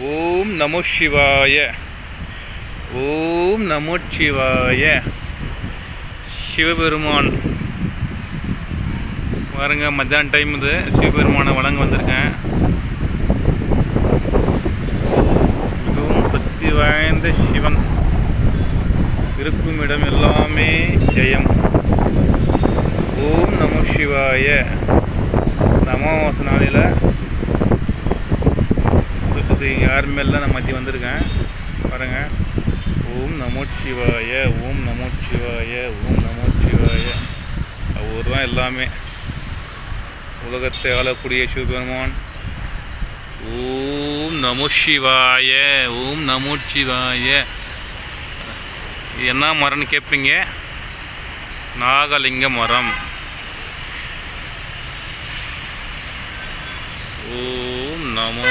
ஓம் நமோ சிவாய. ஓம் நமோ சிவாய. சிவபெருமான். பாருங்க மத்தியான டைம் இது. சிவபெருமானை வழங்க வந்திருக்கேன். மிகவும் சக்தி வாய்ந்த சிவன். இருக்கும் இடம் எல்லாமே ஜெயம். ஓம் நமோ சிவாய. இந்த நாளையில் யாருமே இல்லை நான் மதியம் வந்திருக்கேன்? பாருங்க. ஓம் நமோ சிவாய ஓம் நமோ சிவாய ஓம் நமோ சிவாய. அவர் தான் எல்லாமே. உலகத்தை ஆளக்கூடிய சிவபெருமான். ஓம் நமோ சிவாய ஓம் நமோ சிவாய. என்ன மரம்னு கேட்பீங்க நாகலிங்க மரம். ஓம் நமோ